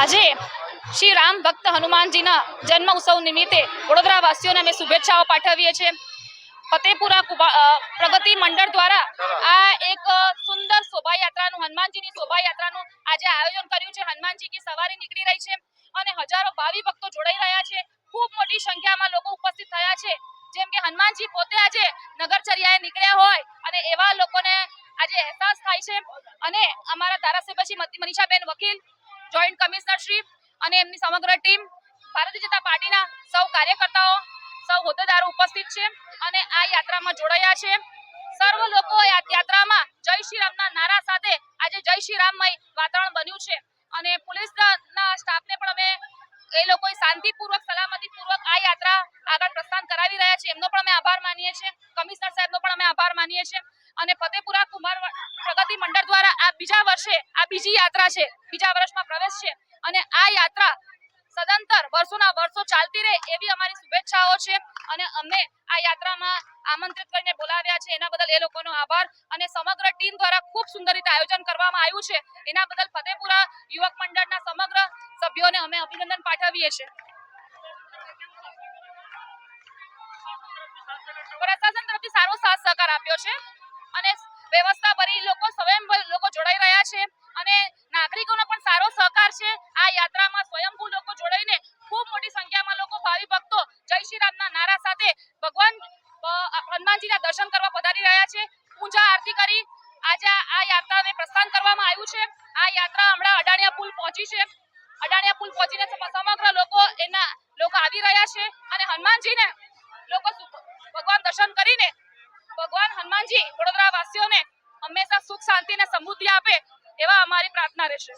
આજે શ્રી રામ ભક્ત હનુમાનજીના જન્મ ઉત્સવ નિમિત્તે વડોદરા વાસીઓને અમે શુભેચ્છાઓ પાઠવીએ છીએ. ફતેપુરા પ્રગતિ મંડળ દ્વારા આ એક સુંદર શોભાયાત્રાનું, હનુમાનજીની શોભાયાત્રાનું આજે આયોજન કર્યું છે. હનુમાનજી કી સવારી નીકળી રહી છે અને હજારો ભાવિ ભક્તો જોડાઈ રહ્યા છે. ખૂબ મોટી સંખ્યામાં લોકો ઉપસ્થિત થયા છે. જેમ કે હનુમાનજી પોતે આજે નગરચર્યાએ નીકળ્યા હોય અને એવા લોકોને આજે અહેસાસ થાય છે અને અમારા ધારાસભ્ય શ્રી મનીષાબેન વકીલ, જોઈન્ટ કમિશનર શ્રી અને એમની સમગ્ર ટીમ, ભારતીય જનતા પાર્ટીના સૌ કાર્યકર્તાઓ, સૌ હોદ્દેદારો ઉપસ્થિત છે અને આ યાત્રામાં જોડાયા છે. સર્વ લોકો યાત્રામાં જય શ્રી રામના નારા સાથે આજે જય શ્રી રામમય વાતાવરણ બન્યું છે અને પોલીસના સ્ટાફને પણ અમે એ લોકો શાંતિપૂર્વક, સલામતીપૂર્વક આ યાત્રા આગળ પ્રસ્થાન કરાવી રહ્યા છે એમનો પણ અમે આભાર માનીએ છીએ. કમિશનર સાહેબનો પણ અમે આભાર માનીએ છીએ. અને ફતેપુરા કુમાર પ્રગતિ મંડળ દ્વારા આ બીજા વર્ષે આ બીજી યાત્રા છે. બીજા વર્ષમાં પ્રવેશ છે. અને આ યાત્રા સદંતર વર્ષોના વર્ષો ચાલતી રહે એવી અમારી શુભેચ્છાઓ છે. અને અમને આ યાત્રામાં આમંત્રિત કરીને બોલાવ્યા છે. એના બદલ એ લોકોનો આભાર. અને સમગ્ર ટીમ દ્વારા ખૂબ સુંદર રીતે આયોજન કરવામાં આવ્યું છે. એના બદલ ફતેપુરા યુવક મંડળના સમગ્ર સભ્યોને અમે અભિનંદન પાઠવીએ છીએ. પ્રશાસન તરફથી સારો સાથ સહકાર આપ્યો છે. અને વ્યવસ્થા ભરી લોકો સ્વયં લોકો જોડાઈ રહ્યા છે અને નાગરિકોનો પણ સારો સહકાર છે. આ યાત્રામાં સ્વયંભૂ લોકો જોડાઈને ખૂબ મોટી સંખ્યામાં લોકો ભાવિ ભક્તો જય શ્રી રામના નારા સાથે ભગવાન હનુમાનજીના દર્શન કરવા પધારી રહ્યા છે. પૂજા આરતી કરી. આજે આ યાત્રાને પ્રસ્થાન કરવામાં આવ્યું છે. આ યાત્રા હમણાં અડાણિયા પુલ પહોંચી છે. અડાણિયા પુલ પહોંચીને સમગ્ર લોકો એના, લોકો આવી રહ્યા છે અને હનુમાનજીને લોકો ભગવાન દર્શન કરીને ભગવાન હનુમાનજી વડોદરા વાસીઓને હંમેશા સુખ શાંતિ અને સમૃદ્ધિ આપે એવા અમારી પ્રાર્થના રહેશે.